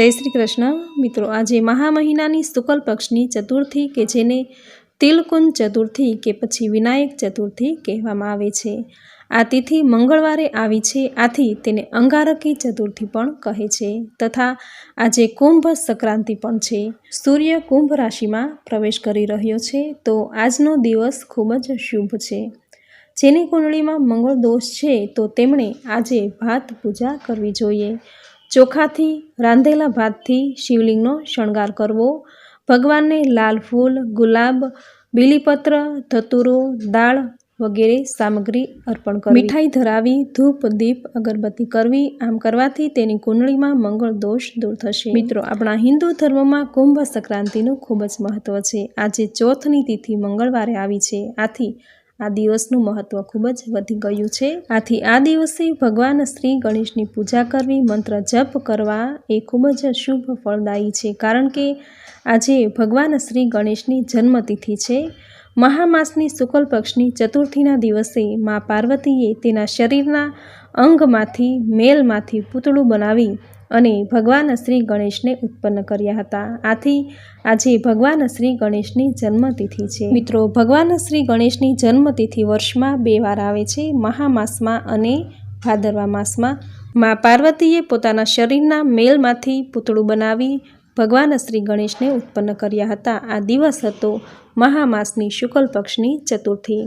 જય શ્રી કૃષ્ણ. મિત્રો, આજે મહા મહિનાની શુક્લ પક્ષની ચતુર્થી કે જેને તિલકુંજ ચતુર્થી કે પછી વિનાયક ચતુર્થી કહેવામાં આવે છે. આ તિથિ મંગળવારે આવી છે, આથી તેને અંગારકી ચતુર્થી પણ કહે છે તથા આજે કુંભ સંક્રાંતિ પણ છે. સૂર્ય કુંભ રાશિમાં પ્રવેશ કરી રહ્યો છે, તો આજનો દિવસ ખૂબ જ શુભ છે. જેની કુંડળીમાં મંગળ દોષ છે, તો તેમણે આજે ભાત પૂજા કરવી જોઈએ. ચોખાથી, રાંધેલા ભાતથી શિવલિંગનો શણગાર કરવો, ભગવાનને લાલ ફૂલ, ગુલાબ, બીલીપત્ર, ધતુરો, દાળ વગેરે સામગ્રી અર્પણ કરવી. મીઠાઈ ધરાવી, ધૂપ, દીપ, અગરબત્તી કરવી, આમ કરવાથી તેની કુંડળીમાં મંગળ દોષ દૂર થશે. મિત્રો, આપણા હિન્દુ ધર્મમાં કુંભ સંક્રાંતિનું ખૂબ જ મહત્વ છે. આજે ચોથની તિથિ મંગળવારે આવી છે. આથી આ દિવસનું મહત્વ ખૂબ જ વધી ગયું છે. આથી આ દિવસે ભગવાન શ્રી ગણેશની પૂજા કરવી, મંત્ર જપ કરવા એ ખૂબ જ શુભ ફળદાયી છે. કારણ કે આજે ભગવાન શ્રી ગણેશની જન્મતિથિ છે. મહામાસની શુક્લ પક્ષની ચતુર્થીના દિવસે મા પાર્વતીએ તેના શરીરના અંગમાંથી, મેલમાંથી પૂતળું બનાવી અને ભગવાન શ્રી ગણેશને ઉત્પન્ન કર્યા હતા. આથી આજે ભગવાન શ્રી ગણેશની જન્મતિથિ છે. મિત્રો, ભગવાન શ્રી ગણેશની જન્મતિથિ વર્ષમાં બે વાર આવે છે. મહામાસમાં અને ભાદરવા માસમાં. મા પાર્વતીએ પોતાના શરીરના મેલમાંથી પૂતળું બનાવી ભગવાન શ્રી ગણેશને ઉત્પન્ન કર્યા હતા. આ દિવસ હતો મહામાસની શુક્લ પક્ષની ચતુર્થી.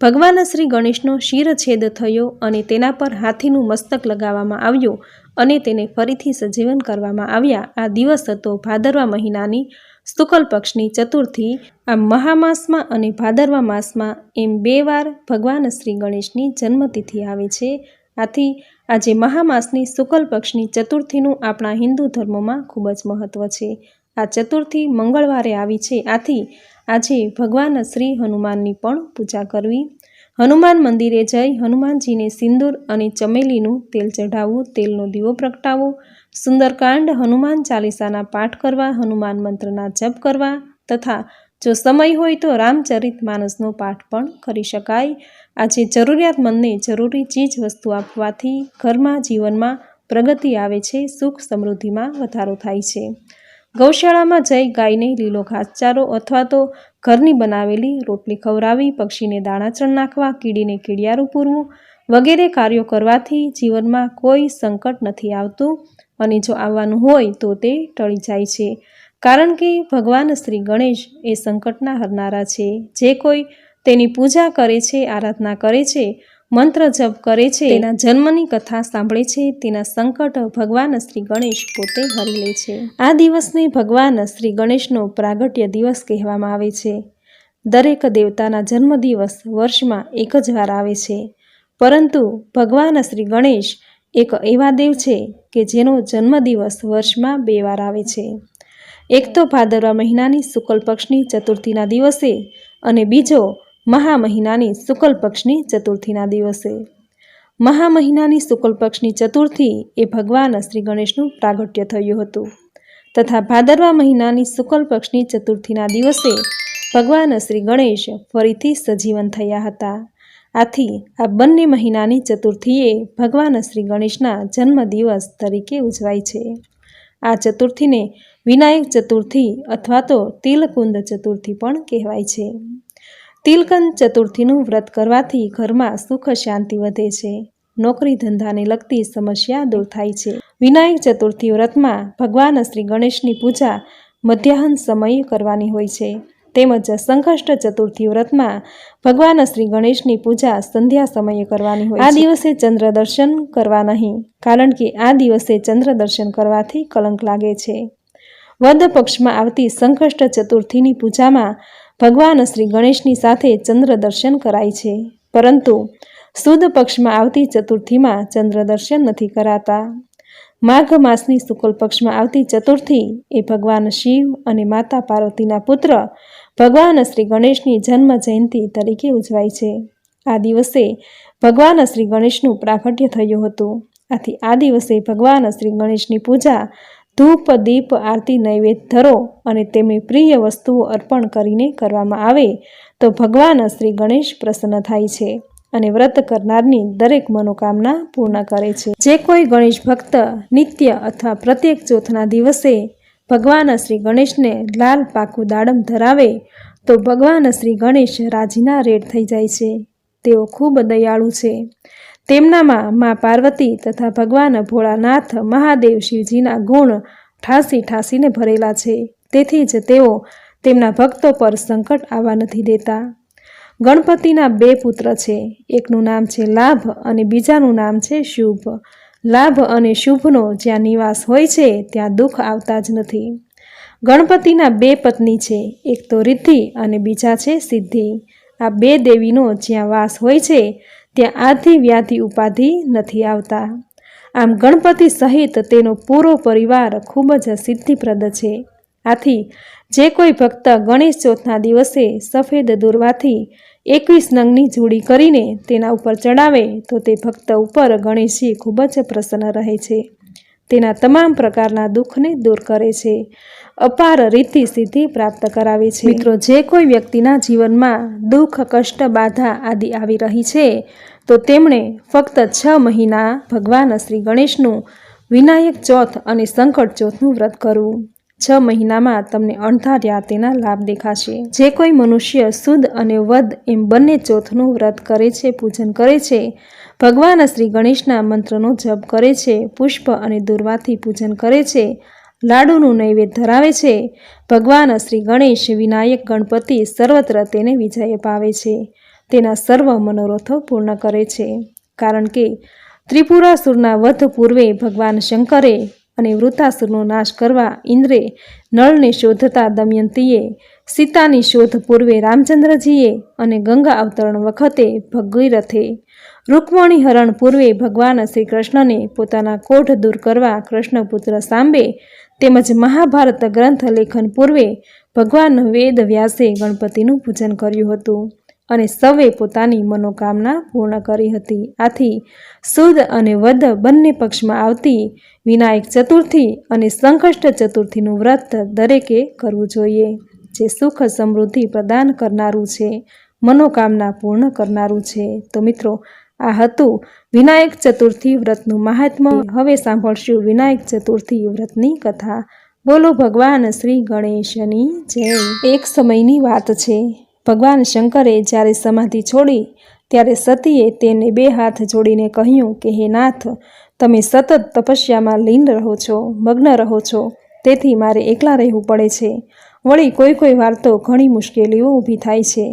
ભગવાન શ્રી ગણેશનો શિરછેદ થયો અને તેના પર હાથીનું મસ્તક લગાવવામાં આવ્યું. અને તેને ફરીથી સજીવન કરવામાં આવ્યા. આ દિવસ હતો ભાદરવા મહિનાની. શુકલ પક્ષની ચતુર્થી આ મહામાસમાં અને ભાદરવા માસમાં એમ બે વાર ભગવાન શ્રી ગણેશની જન્મતિથિ આવે છે. આથી આજે મહામાસની શુકલ પક્ષની ચતુર્થીનું આપણા હિન્દુ ધર્મમાં ખૂબ જ મહત્ત્વ છે. આ ચતુર્થી મંગળવારે આવી છે. આથી આજે ભગવાન શ્રી હનુમાનની પણ પૂજા કરવી હનુમાન મંદિરે જઈ હનુમાનજીને સિંદૂર અને ચમેલીનું તેલ ચઢાવવું તેલનો દીવો પ્રગટાવવો સુંદરકાંડ, હનુમાન ચાલીસાના પાઠ કરવા, હનુમાન મંત્રના જપ કરવા તથા જો સમય હોય તો રામચરિત માનસનો પાઠ પણ કરી શકાય. આજે જરૂરિયાતમંદને જરૂરી ચીજ વસ્તુ આપવાથી ઘરમાં જીવનમાં પ્રગતિ આવે છે, સુખ સમૃદ્ધિમાં વધારો થાય છે. ગૌશાળામાં જઈ ગાયને લીલો ઘાસચારો અથવા તો ઘરની બનાવેલી રોટલી ખવડાવી, પક્ષીને દાણાચણ નાખવા, કીડીને કીડિયારું પૂરવું વગેરે કાર્યો કરવાથી જીવનમાં કોઈ સંકટ નથી આવતું અને જો આવવાનું હોય તો તે ટળી જાય છે. કારણ કે ભગવાન શ્રી ગણેશ એ સંકટના હરનારા છે. જે કોઈ તેની પૂજા કરે છે, આરાધના કરે છે મંત્ર જપ કરે છે. તેના જન્મની કથા સાંભળે છે. તેના સંકટ ભગવાન શ્રી ગણેશ પોતે હરી લે છે. આ દિવસને ભગવાન શ્રી ગણેશનો પ્રાગટ્ય દિવસ કહેવામાં આવે છે. દરેક દેવતાના જન્મદિવસ વર્ષમાં એક જ વાર આવે છે. પરંતુ ભગવાન શ્રી ગણેશ એક એવા દેવ છે કે જેનો જન્મદિવસ વર્ષમાં બે વાર આવે છે. એક તો ભાદરવા મહિનાની શુક્લ પક્ષની ચતુર્થીના દિવસે અને બીજો મહા મહિનાની શુક્લ પક્ષની ચતુર્થીના દિવસે. મહા મહિનાની શુક્લ પક્ષની ચતુર્થી એ ભગવાન શ્રી ગણેશનું પ્રાગટ્ય થયું હતું. તથા ભાદરવા મહિનાની શુક્લ પક્ષની ચતુર્થીના દિવસે ભગવાન શ્રી ગણેશ ફરીથી સજીવન થયા હતા. આથી આ બંને મહિનાની ચતુર્થીએ ભગવાન શ્રી ગણેશના જન્મદિવસ તરીકે ઉજવાય છે. આ ચતુર્થીને વિનાયક ચતુર્થી અથવા તો તિલકુંદ ચતુર્થી પણ કહેવાય છે. તિલકંદ ચતુર્થીનું વ્રત કરવાથી ઘરમાં સુખ શાંતિ વધે છે. નોકરી ધંધાને લગતી સમસ્યા દૂર થાય છે. વિનાયક ચતુર્થી વ્રતમાં ભગવાન શ્રી ગણેશની પૂજા મધ્યાહન સમયે કરવાની હોય છે. તેમજ સંકષ્ટ ચતુર્થી વ્રતમાં ભગવાન શ્રી ગણેશની પૂજા સંધ્યા સમયે કરવાની હોય આ દિવસે ચંદ્ર દર્શન કરવા નહીં કારણ કે આ દિવસે ચંદ્ર દર્શન કરવાથી કલંક લાગે છે. વદ પક્ષમાં આવતી સંકષ્ટ ચતુર્થીની પૂજામાં ભગવાન શ્રી ગણેશની સાથે ચંદ્ર દર્શન કરાય છે. પરંતુ સુદ પક્ષમાં આવતી ચતુર્થીમાં ચંદ્ર દર્શન નથી કરાતા. માઘ માસની શુક્લ પક્ષમાં આવતી ચતુર્થી એ ભગવાન શિવ અને માતા પાર્વતીના પુત્ર ભગવાન શ્રી ગણેશની જન્મ જયંતિ તરીકે ઉજવાય છે. આ દિવસે ભગવાન શ્રી ગણેશનું પ્રાગટ્ય થયું હતું. આથી આ દિવસે ભગવાન શ્રી ગણેશની પૂજા ધૂપ, દીપ, આરતી, નૈવેદ્ય ધરો અને તેમની પ્રિય વસ્તુઓ અર્પણ કરીને કરવામાં આવે તો ભગવાન શ્રી ગણેશ પ્રસન્ન થાય છે અને વ્રત કરનારની દરેક મનોકામના પૂર્ણ કરે છે. જે કોઈ ગણેશ ભક્ત નિત્ય અથવા પ્રત્યેક ચોથના દિવસે ભગવાન શ્રી ગણેશને લાલ પાકું દાડમ ધરાવે તો ભગવાન શ્રી ગણેશ રાજીના રેડ થઈ જાય છે. તેઓ ખૂબ દયાળુ છે. તેમનામાં મા પાર્વતી તથા ભગવાન ભોળાનાથ, મહાદેવ, શિવજીના ગુણ ઠાસી ઠાસીને ભરેલા છે. તેથી જ તેઓ તેમના ભક્તો પર સંકટ આવવા નથી દેતા. ગણપતિના બે પુત્ર છે. એકનું નામ છે લાભ અને બીજાનું નામ છે શુભ. લાભ અને શુભનો જ્યાં નિવાસ હોય છે, ત્યાં દુઃખ આવતા જ નથી. ગણપતિના બે પત્ની છે. એક તો રિદ્ધિ અને બીજા છે સિદ્ધિ. આ બે દેવીનો જ્યાં વાસ હોય છે, ત્યાં આધિ વ્યાધિ ઉપાધિ નથી આવતા. આમ ગણપતિ સહિત તેનો પૂરો પરિવાર ખૂબ જ સિદ્ધિપ્રદ છે. આથી જે કોઈ ભક્ત ગણેશ ચોથના દિવસે સફેદ દોરવાથી એકવીસ નંગની જોડી કરીને તેના ઉપર ચડાવે, તો તે ભક્ત ઉપર ગણેશજી ખૂબ જ પ્રસન્ન રહે છે. તેના તમામ પ્રકારના દુઃખને દૂર કરે છે. અપાર રીતિ સિદ્ધિ પ્રાપ્ત કરાવે છે. મિત્રો, જે કોઈ વ્યક્તિના જીવનમાં દુઃખ, કષ્ટ, બાધા આદિ આવી રહી છે, તો તેમણે ફક્ત છ મહિના ભગવાન શ્રી ગણેશનું વિનાયક ચોથ અને સંકટ ચોથનું વ્રત કરવું. છ મહિનામાં તમને અણધાર્યા તેના લાભ દેખાશે. જે કોઈ મનુષ્ય શુદ્ધ અને વધ એમ બંને ચોથનું વ્રત કરે છે, પૂજન કરે છે, ભગવાન શ્રી ગણેશના મંત્રનો જપ કરે છે, પુષ્પ અને દુર્વાથી પૂજન કરે છે, લાડુનું નૈવેદ્ય ધરાવે છે, ભગવાન શ્રી ગણેશ વિનાયક ગણપતિ સર્વત્ર તેને વિજય પાવે છે, તેના સર્વ મનોરથો પૂર્ણ કરે છે. કારણ કે ત્રિપુરાસુરના વધ પૂર્વે ભગવાન શંકરે અને વૃતાસુરનો નાશ કરવા ઇન્દ્રે નળને શોધતા દમયંતીએ સીતાની શોધ પૂર્વે રામચંદ્રજીએ અને ગંગા અવતરણ વખતે ભગીરથે રૂકમણી હરણ પૂર્વે ભગવાન શ્રી કૃષ્ણને પોતાના કોઢ દૂર કરવા કૃષ્ણપુત્ર સાંબે તેમજ મહાભારત ગ્રંથ લેખન પૂર્વે ભગવાન વેદ વ્યાસે ગણપતિનું પૂજન કર્યું હતું. અને સૌએ પોતાની મનોકામના પૂર્ણ કરી હતી. આથી સુદ અને વધ બંને પક્ષમાં આવતી વિનાયક ચતુર્થી અને સંકષ્ટ ચતુર્થીનું વ્રત દરેકે કરવું જોઈએ, જે સુખ સમૃદ્ધિ પ્રદાન કરનારું છે, મનોકામના પૂર્ણ કરનારું છે. તો મિત્રો, આ હતું વિનાયક ચતુર્થી વ્રતનું મહાત્મ્ય. હવે સાંભળશું વિનાયક ચતુર્થી વ્રતની કથા. બોલો ભગવાન શ્રી ગણેશની જય એક સમયની વાત છે. ભગવાન શંકરે જ્યારે સમાધિ છોડી, ત્યારે સતીએ તેને બે હાથ જોડીને કહ્યું કે, હે નાથ, તમે સતત તપસ્યામાં લીન રહો છો, મગ્ન રહો છો, તેથી મારે એકલા રહેવું પડે છે. વળી કોઈ કોઈ વાર તો ઘણી મુશ્કેલીઓ ઊભી થાય છે.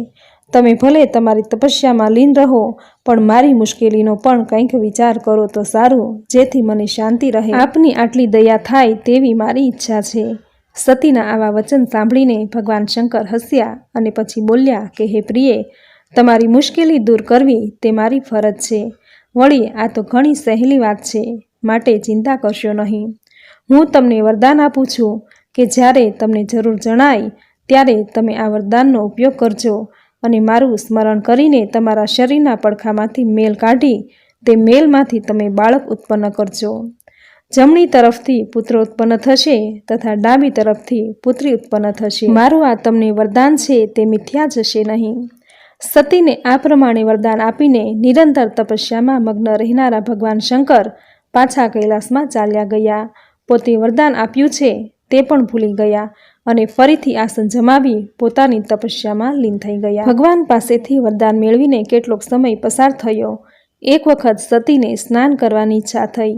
તમે ભલે તમારી તપસ્યામાં લીન રહો, પણ મારી મુશ્કેલીનો પણ કંઈક વિચાર કરો તો સારું, જેથી મને શાંતિ રહે. આપની આટલી દયા થાય તેવી મારી ઈચ્છા છે. સતીના આવા વચન સાંભળીને ભગવાન શંકર હસ્યા અને પછી બોલ્યા કે, હે પ્રિયે, તમારી મુશ્કેલી દૂર કરવી તે મારી ફરજ છે. વળી આ તો ઘણી સહેલી વાત છે. માટે ચિંતા કરશો નહીં. હું તમને વરદાન આપું છું કે જ્યારે તમને જરૂર જણાય, ત્યારે તમે આ વરદાનનો ઉપયોગ કરજો અને મારું સ્મરણ કરીને તમારા શરીરના પડખામાંથી મેલ કાઢી તે મેલમાંથી તમે બાળક ઉત્પન્ન કરજો. જમણી તરફથી પુત્ર ઉત્પન્ન થશે તથા ડાબી તરફથી પુત્રી ઉત્પન્ન થશે. મારું આ તમને વરદાન છે તે મિથ્યા જશે નહીં. સતીને આ પ્રમાણે વરદાન આપીને નિરંતર તપસ્યામાં મગ્ન રહેનારા ભગવાન શંકર પાછા કૈલાસમાં ચાલ્યા ગયા. પોતે વરદાન આપ્યું છે તે પણ ભૂલી ગયા અને ફરીથી આસન જમાવી પોતાની તપસ્યામાં લીન થઈ ગયા. ભગવાન પાસેથી વરદાન મેળવીને કેટલોક સમય પસાર થયો. એક વખત સતીને સ્નાન કરવાની ઈચ્છા થઈ.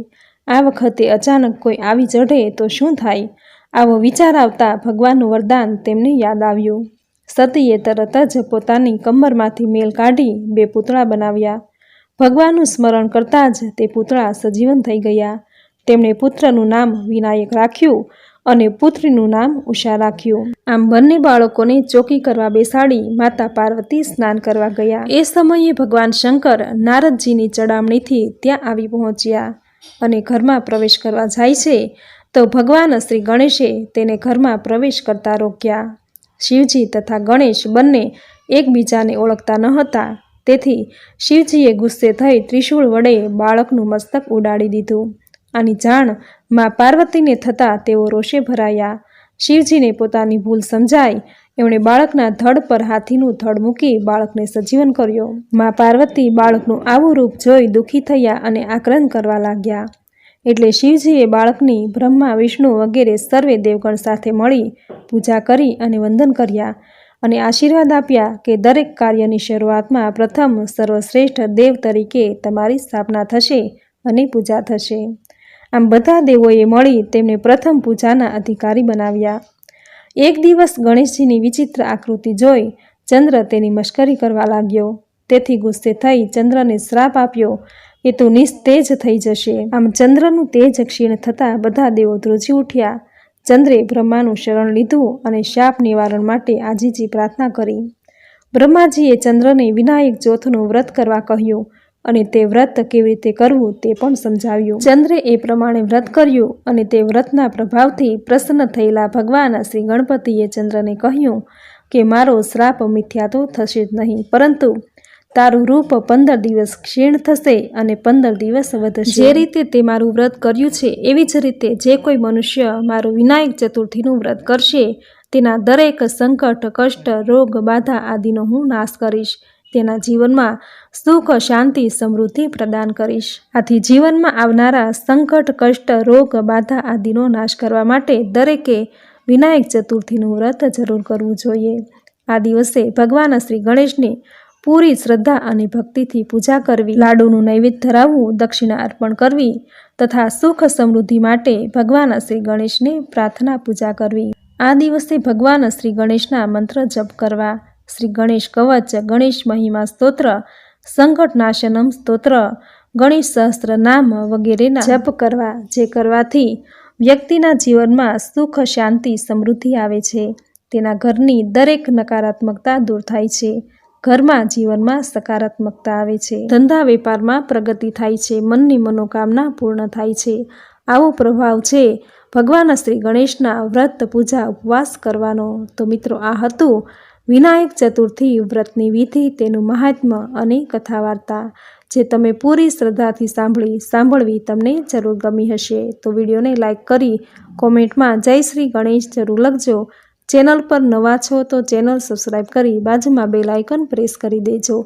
આ વખતે અચાનક કોઈ આવી ચઢે તો શું થાય? આવો વિચાર આવતા ભગવાનનું વરદાન તેમને યાદ આવ્યું. સતીએ તરત જ પોતાની કમરમાંથી મેલ કાઢી બે પૂતળા બનાવ્યા. ભગવાનનું સ્મરણ કરતાં જ તે પૂતળા સજીવન થઈ ગયા. તેમણે પુત્રનું નામ વિનાયક રાખ્યું અને પુત્રીનું નામ ઉષા રાખ્યું. આમ બંને બાળકોને ચોકી કરવા બેસાડી માતા પાર્વતી સ્નાન કરવા ગયા. એ સમયે ભગવાન શંકર નારદજીની ચડામણીથી ત્યાં આવી પહોંચ્યા. અને ઘરમાં પ્રવેશ કરવા જાય છે, તો ભગવાન શ્રી ગણેશે તેને ઘરમાં પ્રવેશ કરતા રોક્યા. શિવજી તથા ગણેશ બંને એકબીજાને ઓળખતા ન હતા. તેથી શિવજીએ ગુસ્સે થઈ ત્રિશૂળ વડે બાળકનું મસ્તક ઉડાડી દીધું. આની જાણ મા પાર્વતીને થતાં તેઓ રોષે ભરાયા. શિવજીને પોતાની ભૂલ સમજાય એમણે બાળકના ધડ પર હાથીનું ધડ મૂકી બાળકને સજીવન કર્યો. મા પાર્વતી બાળકનું આવું રૂપ જોઈ દુઃખી થયા અને આક્રંદ કરવા લાગ્યા. એટલે શિવજીએ બાળકની બ્રહ્મા, વિષ્ણુ વગેરે સર્વે દેવગણ સાથે મળી પૂજા કરી અને વંદન કર્યા અને આશીર્વાદ આપ્યા કે દરેક કાર્યની શરૂઆતમાં પ્રથમ સર્વશ્રેષ્ઠ દેવ તરીકે તમારી સ્થાપના થશે અને પૂજા થશે. આમ બધા દેવોએ મળી તેમને પ્રથમ પૂજાના અધિકારી બનાવ્યા. એક દિવસ ગણેશજીની વિચિત્ર આકૃતિ જોઈ ચંદ્ર તેની મશ્કરી કરવા લાગ્યો. તેથી ગુસ્સે થઈ ચંદ્રને શ્રાપ આપ્યો કે તું નિસ્તેજ થઈ જશે. આમ ચંદ્રનું તેજ ક્ષીણ થતાં બધા દેવો ધ્રુજી ઉઠ્યા. ચંદ્રે બ્રહ્માનું શરણ લીધું અને શાપ નિવારણ માટે આજીજી પ્રાર્થના કરી. બ્રહ્માજીએ ચંદ્રને વિનાયક ચોથનું વ્રત કરવા કહ્યું અને તે વ્રત કેવી રીતે કરવું તે પણ સમજાવ્યું. ચંદ્રે એ પ્રમાણે વ્રત કર્યું અને તે વ્રતના પ્રભાવથી પ્રસન્ન થયેલા ભગવાન શ્રી ગણપતિએ ચંદ્રને કહ્યું કે, મારો શ્રાપ મિથ્યા તો થશે જ નહીં, પરંતુ તારું રૂપ પંદર દિવસ ક્ષીણ થશે અને પંદર દિવસ વધશે. જે રીતે તે મારું વ્રત કર્યું છે, એવી જ રીતે જે કોઈ મનુષ્ય મારું વિનાયક ચતુર્થીનું વ્રત કરશે, તેના દરેક સંકટ, કષ્ટ, રોગ, બાધા આદિનો હું નાશ કરીશ. તેના જીવનમાં સુખ, શાંતિ, સમૃદ્ધિ પ્રદાન કરીશ. આથી જીવનમાં આવનારા સંકટ, કષ્ટ, રોગ, બાધા આદિનો નાશ કરવા માટે દરેકે વિનાયક ચતુર્થીનું વ્રત જરૂર કરવું જોઈએ. આ દિવસે ભગવાન શ્રી ગણેશને પૂરી શ્રદ્ધા અને ભક્તિથી પૂજા કરવી, લાડુનું નૈવેદ્ય ધરાવવું, દક્ષિણા અર્પણ કરવી તથા સુખ, સમૃદ્ધિ માટે ભગવાન શ્રી ગણેશને પ્રાર્થના પૂજા કરવી. આ દિવસે ભગવાન શ્રી ગણેશના મંત્ર જપ કરવા શ્રી ગણેશ કવચ, ગણેશ મહિમા સ્તોત્ર, સંકટનાશનમ સ્તોત્ર, ગણેશ સહસ્ત્ર નામ વગેરેના જપ કરવા, જે કરવાથી વ્યક્તિના જીવનમાં સુખ, શાંતિ, સમૃદ્ધિ આવે છે. તેના ઘરની દરેક નકારાત્મકતા દૂર થાય છે. ઘરમાં જીવનમાં સકારાત્મકતા આવે છે. ધંધા વેપારમાં પ્રગતિ થાય છે. મનની મનોકામના પૂર્ણ થાય છે. આવો પ્રભાવ છે ભગવાન શ્રી ગણેશના વ્રત પૂજા ઉપવાસ કરવાનો. તો મિત્રો, આ હતું વિનાયક ચતુર્થી વ્રતની વિધિ, તેનું મહાત્મ્ય અને કથા વાર્તા જે તમે પૂરી શ્રદ્ધાથી સાંભળી, સાંભળવી તમને જરૂર ગમી હશે. તો વિડીયોને લાઇક કરી કોમેન્ટમાં જય શ્રી ગણેશ જરૂર લખજો. ચેનલ પર નવા છો તો ચેનલ સબસ્ક્રાઈબ કરી બાજુમાં બે લાઇકન પ્રેસ કરી દેજો.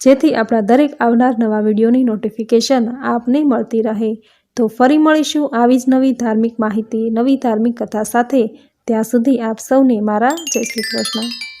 જેથી આપણા દરેક આવનાર નવા વિડીયોની નોટિફિકેશન આપને મળતી રહે. તો ફરી મળીશું આવી જ નવી ધાર્મિક માહિતી, નવી ધાર્મિક કથા સાથે. ત્યાં સુધી આપ સૌને મારા જય શ્રી કૃષ્ણ.